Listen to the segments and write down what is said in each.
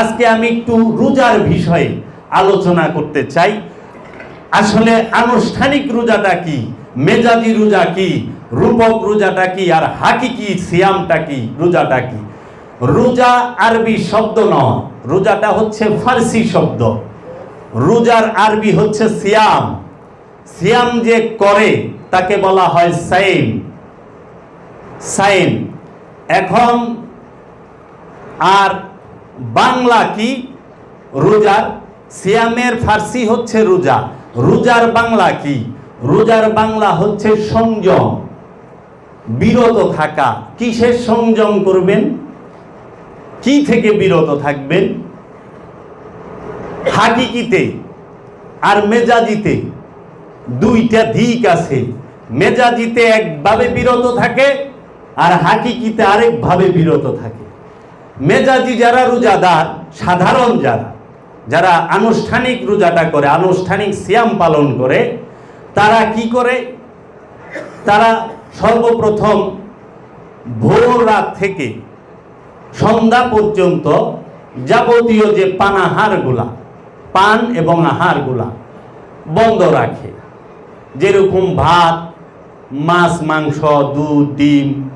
আজকে আমি একটু রোজার বিষয়ে আলোচনা করতে চাই। আসলে আনুষ্ঠানিক রোজাটা কি? মেজাজি রোজা কি? রূপক রোজাটা কি? আর হাকিকি সিয়ামটা কি? রোজাটা কি? রোজা আরবি শব্দ নয়। রোজাটা হচ্ছে ফার্সি শব্দ। রোজার আরবি হচ্ছে সিয়াম। সিয়াম যে করে, তাকে বলা হয় সাইম। সাইম। এখন আর বাংলা কি? রোজার সিয়ামের ফার্সি হচ্ছে রোজা। রোজার বাংলা কি? রোজার বাংলা হচ্ছে সংযম। বিরত থাকা। কিসের সংযম করবেন? কি থেকে বিরত থাকবেন? হাকিকিতে আর মেজাজিতে। দুইটা দিক আছে। মেজাজিতে একভাবে বিরত থাকে আর হাকিকিতে আরেকভাবে বিরত থাকে। মেজাজি যারা রোজাদার, সাধারণ যারা যারা আনুষ্ঠানিক রোজাটা করে, আনুষ্ঠানিক সিয়াম পালন করে, তারা কি করে? তারা সর্বপ্রথম ভোর রাত থেকে সন্ধ্যা পর্যন্ত যাবতীয় যে পানাহারগুলা, পান এবং আহারগুলা বন্ধ রাখে। যেরকম ভাত, মাছ, মাংস, দুধ, ডিম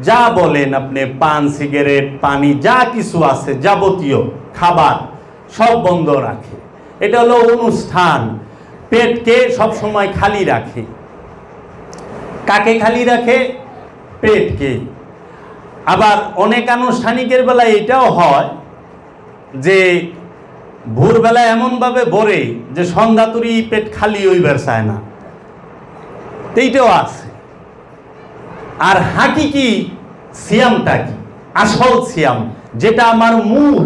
যা বলেন আপনি, পান, সিগারেট, পানি, যা কিছু আছে, যাবতীয় খাবার, সব বন্ধ রাখে। এটা হলো অনুষ্ঠান। পেটকে সব সময় খালি রাখে। কাকে খালি রাখে? পেটকে। আবার অনেক আনুষ্ঠানিকের বেলায় এটাও হয় যে ভোরবেলা এমনভাবে ভরে যে, সন্ধ্যা তুরি পেট খালি হইবার চায় না। এইটাও আছে। আর হাকিকি সিয়ামটা কি? আসল সিয়াম, যেটা আমার মূল।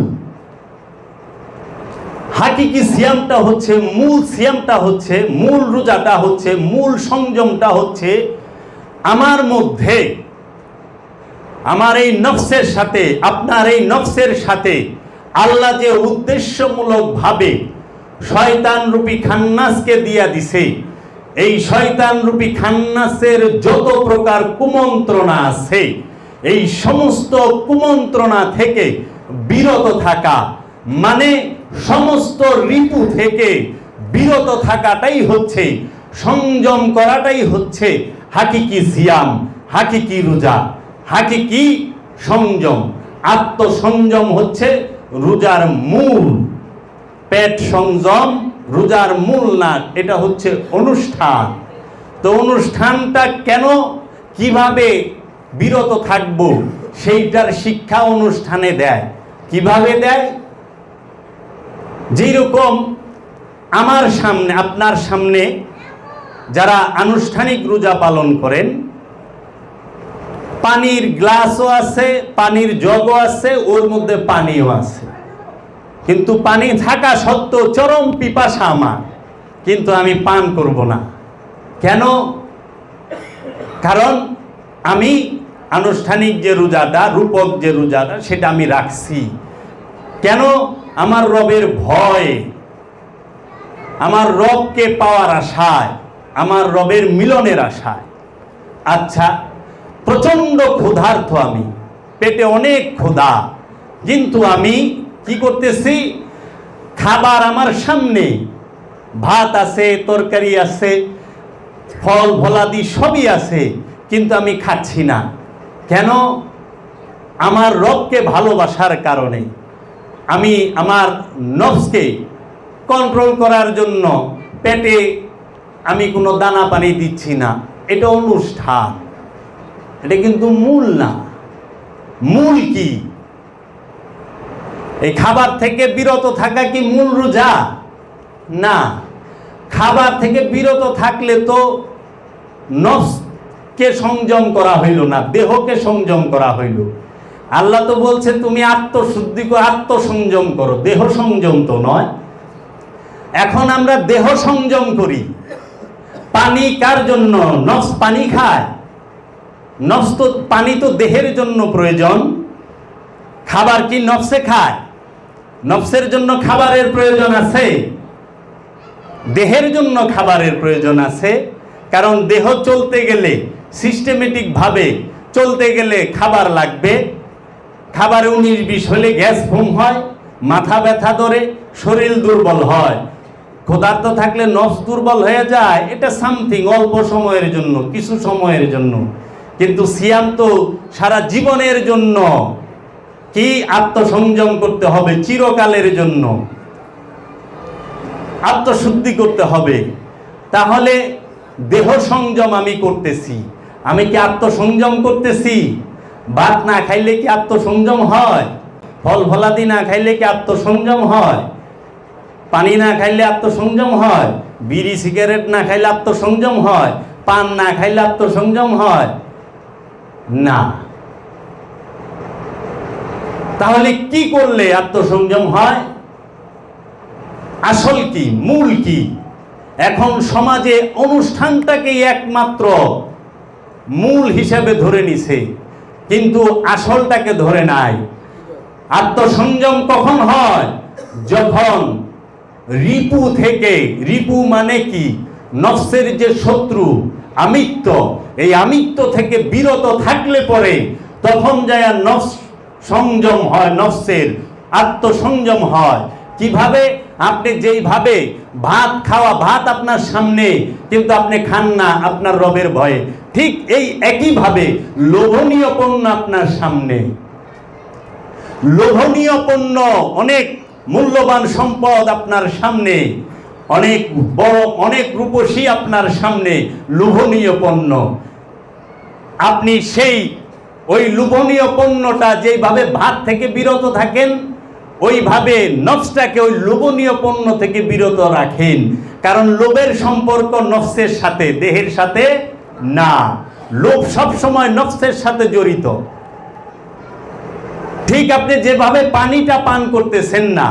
হাকিকি সিয়ামটা হচ্ছে মূল? সিয়ামটা হচ্ছে মূল রোজাটা হচ্ছে মূল সংযমটা হচ্ছে আমার মধ্যে। আমার এই নফসের সাথে, আপনার এই নফসের সাথে আল্লাহ যে উদ্দেশ্যমূলক ভাবে শয়তান রূপী খান্নাসকে দিয়া দিছে এই শয়তান রূপী খান্নাসের যত প্রকার কুমন্ত্রণা আছে, এই সমস্ত কুমন্ত্রণা থেকে বিরত থাকা মানে সমস্ত ঋতু থেকে বিরত থাকাটাই হচ্ছে, সংযম করাটাই হচ্ছে হাকিকি সিয়াম, হাকিকি রোজা, হাকিকি সংযম। আত্মসংযম হচ্ছে রোজার মূল, পেট সংযম রোজার মূল না এটা হচ্ছে অনুষ্ঠান। তো অনুষ্ঠানটা কেন, কীভাবে বিরত থাকব, সেইটার শিক্ষা অনুষ্ঠানে দেয়। কীভাবে দেয়? যেরকম আমার সামনে, আপনার সামনে যারা আনুষ্ঠানিক রোজা পালন করেন, পানির গ্লাসও আছে, পানির জগও আছে, ওর মধ্যে পানিও আছে। কিন্তু পানি থাকা সত্ত্বেও চরম পিপাসা আমার। কিন্তু আমি পান করব না। কেন? কারণ আমি আনুষ্ঠানিক যে রোজাটা, রূপক যে রোজাটা, সেটা আমি রাখছি। কেন? আমার রবের ভয়। আমার রবকে পাওয়ার আশায়, আমার রবের মিলনের আশায়। আচ্ছা প্রচণ্ড ক্ষুধার্থ আমি। পেটে অনেক ক্ষুধা। কিন্তু আমি কি করতেছি? খাবার আমার সামনে। ভাত আছে, তরকারি আছে, ফল ফলাদি সবই আছে, কিন্তু আমি খাচ্ছি না। কেন? আমার রবকে ভালোবাসার কারণে। আমি আমার নফসকে কন্ট্রোল করার জন্য পেটে আমি কোনো দানা পানি দিচ্ছি না। এটা অনুষ্ঠান। এটা কিন্তু মূল না। মূল কি? এই খাবার থেকে বিরত থাকা কি মূল রোজা? না। খাবার থেকে বিরত থাকলে তো নফসকে সংযম করা হইল না, দেহকে সংযম করা হইল। আল্লাহ তো বলছে, তুমি আত্মশুদ্ধি করো আত্মসংযম করো। দেহ সংযম তো নয়। এখন আমরা দেহ সংযম করি। পানি কার জন্য? নফস পানি খায়। নফস তো, পানি তো দেহের জন্য প্রয়োজন। খাবার কি নফসে খায়? নফসের জন্য খাবারের প্রয়োজন আছে। দেহের জন্য খাবারের প্রয়োজন আছে। কারণ দেহ চলতে গেলে সিস্টেমেটিক ভাবে চলতে গেলে খাবার লাগবে। খাবারে উনিশ বিশ হলে গ্যাস ফোম হয়, মাথা ব্যথা ধরে, শরীর দুর্বল হয়। ক্ষুধার্ত থাকলে নফস দুর্বল হয়ে যায়, এটা সামথিং অল্প সময়ের জন্য, কিছু সময়ের জন্য। কিন্তু সিয়াম তো সারা জীবনের জন্য। কি আত্মসংযম করতে হবে চিরকালের জন্য? আত্মশুদ্ধি করতে হবে। তাহলে দেহ সংযম আমি করতেছি। আমি কি আত্মসংযম করতেছি? ভাত না খাইলে কি আত্মসংযম হয়? ফল ফলাদি না খাইলে কি আত্মসংযম হয়? পানি না খাইলে আত্মসংযম হয়? বিড়ি, সিগারেট না খাইলে আত্মসংযম হয়? পান না খাইলে আত্মসংযম হয়? না। তাহলে কি করলে আত্মসংযম হয়? আসল কি? মূল কি? এখন সমাজে অনুষ্ঠানটাকেই একমাত্র মূল হিসাবে ধরে নিছে, কিন্তু আসলটাকে ধরে নাই। আত্মসংযম কখন হয়? যখন রিপু থেকে। রিপু মানে কি? নফসের যে শত্রু, আমিত্ব। এই আমিত্ব থেকে বিরত থাকলে পরে তখন যায় নফস সংযম হয় নফসের, আত্মসংযম হয়। কীভাবে? আপনি যেইভাবে ভাত খাওয়া, ভাত আপনার সামনে, কিন্তু আপনি খান না আপনার রবের ভয়ে। ঠিক এই একইভাবে লোভনীয় পণ্য আপনার সামনে। লোভনীয় পণ্য অনেক মূল্যবান সম্পদ আপনার সামনে। অনেক বড়, অনেক রূপসী আপনার সামনে লোভনীয় পণ্য। আপনি সেই ওই লোভনীয় পণ্যটা যেইভাবে ভাত থেকে বিরত থাকেন, ওইভাবে নফসটাকে ওই লোভনীয় পণ্য থেকে বিরত রাখেন। কারণ লোভের সম্পর্ক নফসের সাথে, দেহের সাথে না। লোভ সব সময় নফসের সাথে জড়িত। ঠিক আপনি যেভাবে পানিটা পান করতেছেন না,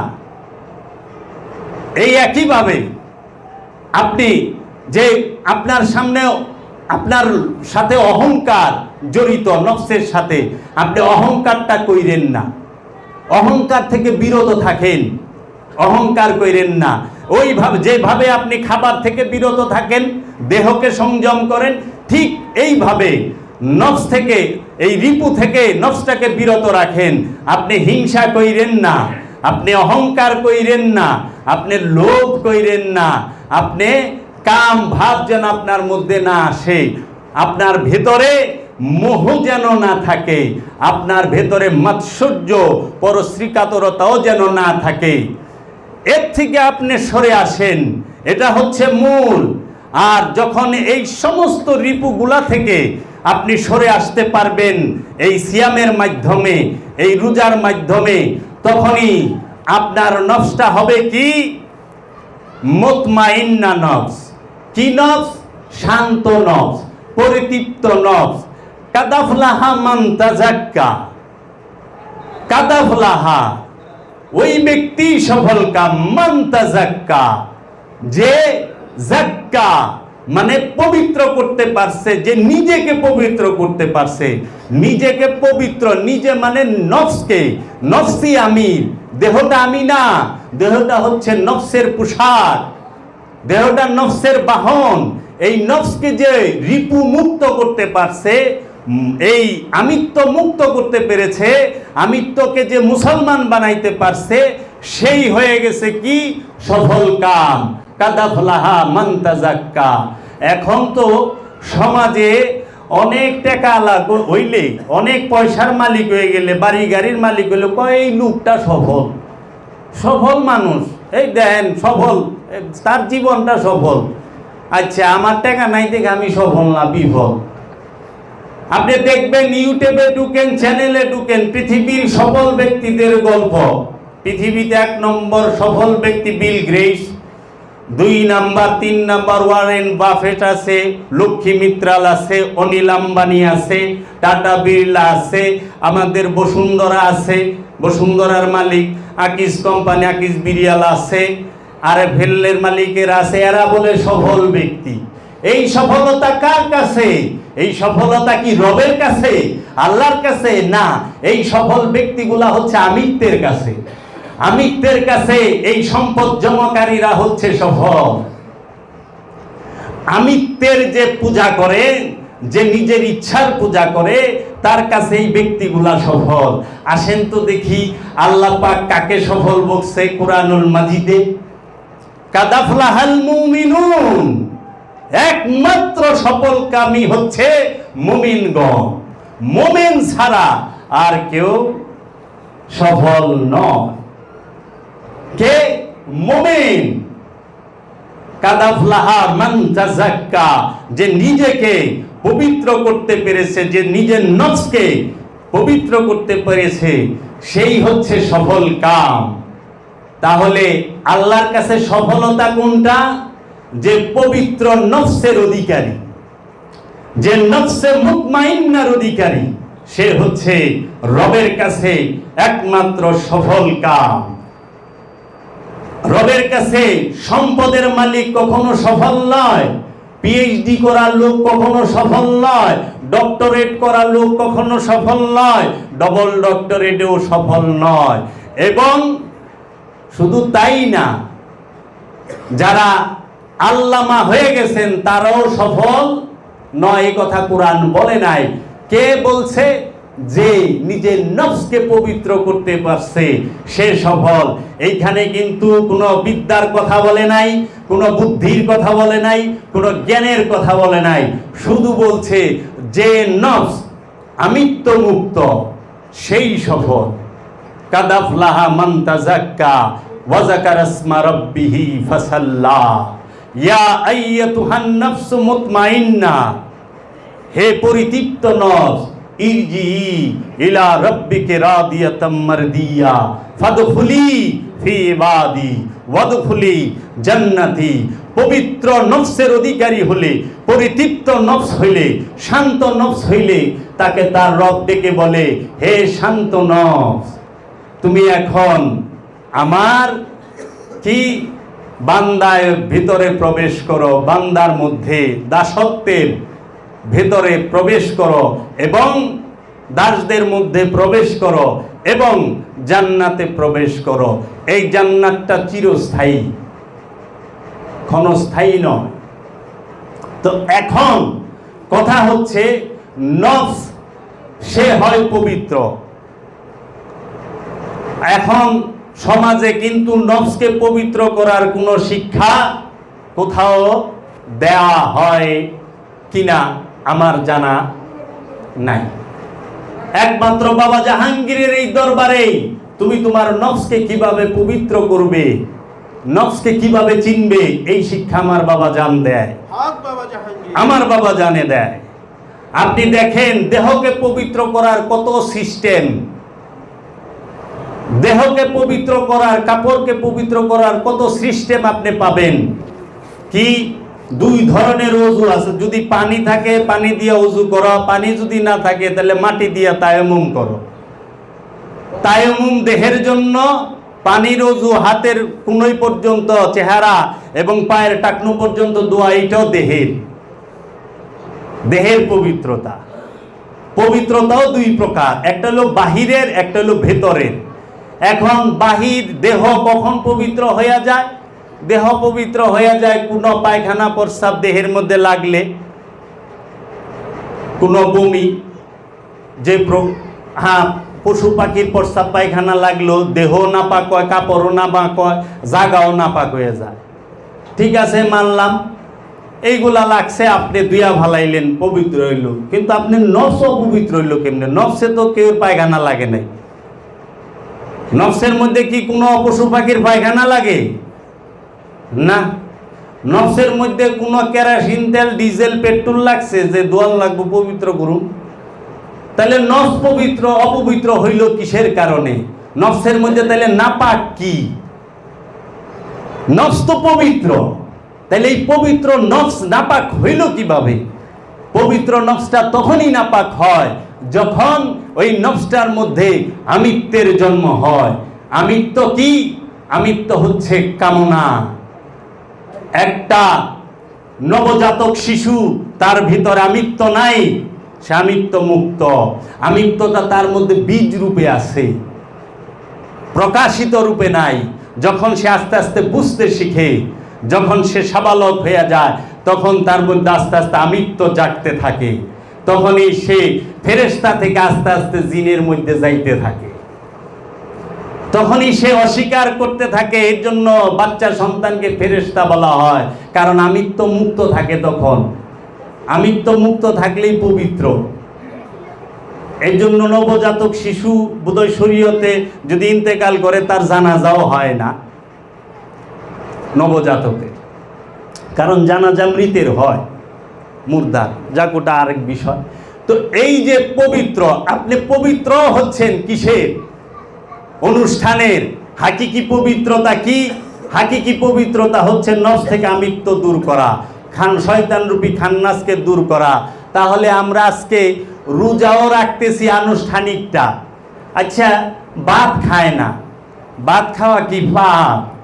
এই একইভাবে আপনি যে আপনার সামনে আপনার সাথে অহংকার জড়িত নফসের সাথে। আপনি অহংকারটা কইরেন না। অহংকার থেকে বিরত থাকেন। অহংকার কইরেন না। ওইভাবে, যেভাবে আপনি খাবার থেকে বিরত থাকেন, দেহকে সংযম করেন, ঠিক এইভাবে নফস থেকে, এই রিপু থেকে নফসটাকে বিরত রাখেন। আপনি হিংসা কইরেন না। আপনি অহংকার কইরেন না। আপনি লোভ কইরেন না। আপনি কাম ভাব যেন আপনার মধ্যে না আসে। আপনার ভেতরে মোহ যেন না থাকে, আপনার ভেতরে মাৎসর্য, পরশ্রীকাতরতাও যেন না থাকে। এর থেকে আপনি সরে আসেন, এটা হচ্ছে মূল। আর যখন এই সমস্ত রিপুগুলা থেকে আপনি সরে আসতে পারবেন, এই সিয়ামের মাধ্যমে, এই রোজার মাধ্যমে, তখনই আপনার নফসটা হবে কি? মুতমাইন্না নফস। কি নফস? শান্ত নফস, পরিতৃপ্ত নফস। কাদাফলাহা মান তাজাক্কা কাদাফলাহা, ওই ব্যক্তি সফল যে জাক্কা মানে পবিত্র করতে পারছে, যে নিজেকে পবিত্র করতে পারছে। নিজেকে পবিত্র, নিজে মানে নফসকে। নফসি আমি দেহটা আমি না দেহটা হচ্ছে নফসের পোশাক। দেহটা নফসের বাহন। এই নফসকে যে রিপু মুক্ত করতে পারছে এই আমিত্ব মুক্ত করতে পেরেছে, আমিত্বকে যে মুসলমান বানাইতে পারছে, সেই হয়ে গেছে কি? সফল কাম। কাদা কাদাফলাহা মান্তাজাক্কা। এখন তো সমাজে অনেক টাকা লাগ হইলে, অনেক পয়সার মালিক হয়ে গেলে, বাড়ি গাড়ির মালিক হইলে কয়, এই লোকটা সফল। সফল মানুষ। এই দেন সফল। তার জীবনটা সফল। আচ্ছা আমার টাকা নাই দেখে আমি সফল না বিফল? আপনি দেখবেন ইউটিউবে ঢুকেন চ্যানেলে ঢুকেন, পৃথিবীর সফল ব্যক্তিদের গল্প। পৃথিবীতে এক নম্বর সফল ব্যক্তি বিল গ্রেস দুই নাম্বার, তিন নাম্বার ওয়ারেন বাফেট আছে, লক্ষ্মী মিত্রাল আছে, অনিল আম্বানি আছে, টাটা বিড়লা আছে, আমাদের বসুন্ধরা আছে, বসুন্ধরার মালিক আকিস কোম্পানি, আকিস বিরিয়াল আছে, আর ভেল্লের মালিকের আছে, এরা বলে সফল ব্যক্তি। এই সফলতা কার কাছে? এই সফলতা কি রবের কাছে? আল্লাহর কাছে? না, এই সফল ব্যক্তিগুলা হচ্ছে আমিত্বের কাছে। আমিত্বের কাছে এই সম্পদ জমাকারীরা হচ্ছে সফল। আমিত্বের যে পূজা করে, যে নিজের ইচ্ছার পূজা করে, তার কাছে এই ব্যক্তিগুলা সফল। আসেন তো দেখি, আল্লাহ পাক কাকে সফল বকছে কোরআনুল মাজিদে? কাদাফলাহাল মুমিনুন। একমাত্র সফল কামি হচ্ছে মুমিনগণ। মুমিন ছাড়া আর কেউ সফল নয়। কে? মুমিন। কাদাফলাহা মান তাজাক্কা যে নিজেকে পবিত্র করতে পেরেছে, যে নিজের নফসকে পবিত্র করতে পেরেছে, সেই হচ্ছে সফল কাম। তাহলে আল্লাহর কাছে সফলতা কোনটা? যে পবিত্র নফসের অধিকারী, যে নফসে মুতমাইন্নার অধিকারী, সে হচ্ছে রবের কাছে একমাত্র সফল কাম। রবের কাছে সম্পদের মালিক কখনো সফল নয় পিএইচডি করার লোক কখনো সফল নয় ডক্টরেট করার লোক কখনো সফল নয় ডবল ডক্টরেটেও সফল নয়। এবং শুধু তাই না, যারা আল্লামা হয়ে গেছেন, তারাও সফল। নয়, এই কথা কোরআন বলে নাই। কে বলছে? যে নিজের নফসকে পবিত্র করতে পারছে, সে সফল। এইখানে কিন্তু কোনো বিদ্যার কথা বলে নাই, কোনো বুদ্ধির কথা বলে নাই, কোনো জ্ঞানের কথা বলে নাই। শুধু বলছে যে নফস আমিত্ব মুক্ত সেই সফল। কাদাফলাহা মান তাজাক্কা ওয়া যাকারা ইসমা রাব্বিহি ফাসাল্লা। ইয়া আইয়াতুহান নাফসু মুতমাইন্না। হে পরিতৃপ্ত নফস ইরজি ইলা রাব্বিকে রাদিয়াতাম মারদিয়া। ফাদখুলি ফি ইবাদি, ওয়াদখুলি জান্নাতি। পবিত্র নফসের অধিকারী হলে, পরিতৃপ্ত নফস হইলে, শান্ত নফস হইলে, তাকে তার রব ডেকে বলে, হে শান্ত নফস, তুমি এখন আমার কি বান্দায় ভিতরে প্রবেশ করো, বান্দার মধ্যে দাসত্বের ভেতরে প্রবেশ করো এবং দাসদের মধ্যে প্রবেশ করো এবং জান্নাতে প্রবেশ করো। এই জান্নাতটা চিরস্থায়ী, ক্ষণস্থায়ী নয়। তো এখন কথা হচ্ছে, নফস, সে হয় পবিত্র। এখন সমাজে কিন্তু নফসকে পবিত্র করার কোনো শিক্ষা কোথাও দেয়া হয় কিনা আমার জানা নাই। একমাত্র বাবা জাহাঙ্গীরের এই দরবারেই তুমি তোমার নফসকে কীভাবে পবিত্র করবে নফসকে কীভাবে চিনবে এই শিক্ষা আমার বাবা জান দেয়। হক বাবা জাহাঙ্গীর। আমার বাবা জানে দেয়। আপনি দেখেন দেহকে পবিত্র করার কত সিস্টেম। দেহকে পবিত্র করার, কাপড়কে পবিত্র করার কত সিস্টেম আপনি পাবেন? কি? দুই ধরনের অজু আছে। যদি পানি থাকে, পানি দিয়ে অজু করো, পানি যদি না থাকে, তাহলে মাটি দিয়ে তায়ামুম করো। তায়ামুম দেহের জন্য, পানির অজু হাতের কুনই পর্যন্ত, চেহারা এবং পায়ের টাকনু পর্যন্ত দোয়া, এটাও দেহের। দেহের পবিত্রতা। পবিত্রতাও দুই প্রকার। একটা হলো বাহিরের, একটা হলো ভেতরের। এখন বাহির দেহ কখন পবিত্র হয়ে যায়? দেহ পবিত্র হয়ে যায় কোনো পায়খানা প্রস্রাব দেহের মধ্যে লাগলে। কোনো বমি, যে হ্যাঁ পশু পাখির প্রস্রাব পায়খানা লাগল, দেহ না পাক হয়, কাপড়ও না পাক হয়, জাগাও না পাক হয়ে যায়। ঠিক আছে, মানলাম। এইগুলা লাগছে, আপনি দুইয়া ভালাইলেন, পবিত্র হইল। কিন্তু আপনি নফসও পবিত্র হইল কেমনে? নফসে তো কেউ পায়খানা লাগে নাই। নফসের মধ্যে কি কোনো পশু পাখির পায়খানা লাগে? না। নফসের মধ্যে কোনো কেরাসিন, তেল, ডিজেল, পেট্রোল লাগছে যে দোয়াল লাগবে, পবিত্র করুন। তাহলে নফস পবিত্র, অপবিত্র হইল কিসের কারণে? নফসের মধ্যে তাহলে নাপাক কি? নফস তো পবিত্র। তাহলে এই পবিত্র নফস নাপাক হইল কীভাবে? পবিত্র নফসটা তখনই নাপাক হয় যখন ওই নফসটার মধ্যে আমিত্বের জন্ম হয়, আমিত্ব কি? আমিত্ব হচ্ছে কামনা। একটা নবজাতক শিশু, তার ভিতরে আমিত্ব নাই, সে আমিত্ব মুক্ত আমিত্বটা তার মধ্যে বীজ রূপে আছে, প্রকাশিত রূপে নাই। যখন সে আস্তে আস্তে বুঝতে শিখে, যখন সে সাবালক হয়ে যায়, তখন তার মধ্যে আস্তে আস্তে আমিত্ব জাগতে থাকে। তখনই সে ফেরেশতা থেকে আস্তে আস্তে জিনের মধ্যে যাইতে থাকে। তখনই সে অস্বীকার করতে থাকে, এর জন্য বাচ্চা সন্তানকে ফেরেশতা বলা হয়, কারণ আমিত্ব মুক্ত থাকে তখন। আমিত্ব মুক্ত থাকলেই পবিত্র। এই জন্য নবজাতক শিশু বোধহয় শরীয়তে যদি ইন্তেকাল করে, তার জানাজাও হয় না। নবজাতকের। কারণ জানাজা মৃতের হয়। মুর্দার যাক ওটা আরেক বিষয়। তো এই যে পবিত্র, আপনি পবিত্র হচ্ছেন কিসের? অনুষ্ঠানের। হাকিকি পবিত্রতা কি? হাকিকি পবিত্রতা হচ্ছে নফস থেকে আমিত্ব দূর করা। খান শয়তান রূপী খান্নাসকে দূর করা। তাহলে আমরা আজকে রোজাও রাখতেছি আনুষ্ঠানিকটা। আচ্ছা ভাত খায় না। ভাত খাওয়া কি পাপ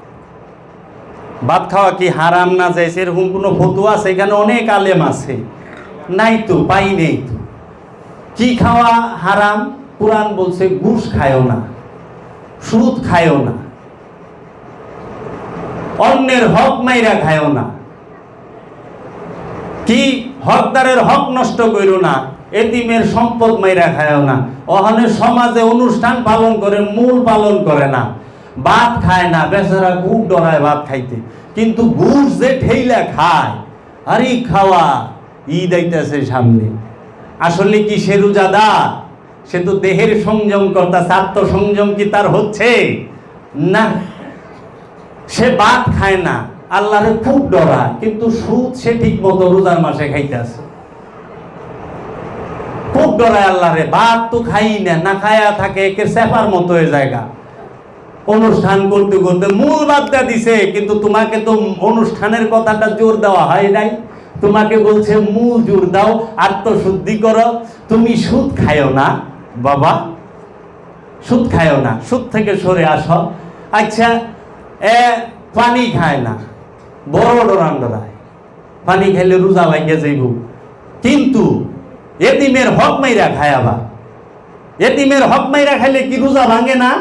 ভাত খাওয়া কি হারাম না যায় সেরকম কোনো ফতুয়া? এখানে অনেক আলেম আছে। নাই তো, পাই নেই তো। কি খাওয়া হারাম? কোরআন বলছে ঘুষ খায়ও না, সুদ খায়ও না, অন্যের হক মাইরা খায়ও না। কি হকদারের হক নষ্ট করো না, এতিমের সম্পদ মাইরা খায়ও না। ওখানে সমাজে অনুষ্ঠান পালন করে মূল পালন করে না। ভাত খায় না, বেচারা খুব ডরায় ভাত খাইতে। কিন্তু ঘুষ যে ঠেইলা খায়, আরে খাওয়া, ঈদ আইতেছে সামনে। আসলে কি সে রোজাদা সে তো দেহের সংযম কর্তা আত্ম সংযম কি তার হচ্ছে? না, সে ভাত খায় না, আল্লাহরে খুব ডরায় কিন্তু সুদ সে ঠিক মতো রোজার মাসে খাইতেছে। খুব ডরায় আল্লাহরে, ভাত তো খাই না না খায়া থাকে একে সেফার মতো এ জায়গা অনুষ্ঠান করতে করতে মূল বাদটা দিছে, কিন্তু তোমাকে তো অনুষ্ঠানের কথাটা জোর দেওয়া হয় নাই। তোমাকে বলছে, মূল জোর দাও, আত্মশুদ্ধি করো। তুমি সুদ খায়ও না, বাবা। সুদ খায়ও না, সুদ থেকে সরে আসো। আচ্ছা এ, পানি খায় না, বড় ডরান পানি খাইলে রোজা ভাঙ্গে যাইব। কিন্তু এতিমের হক মাইরা খায় আবার। এতিমের হক মাইরা খাইলে কি রোজা ভাঙে না?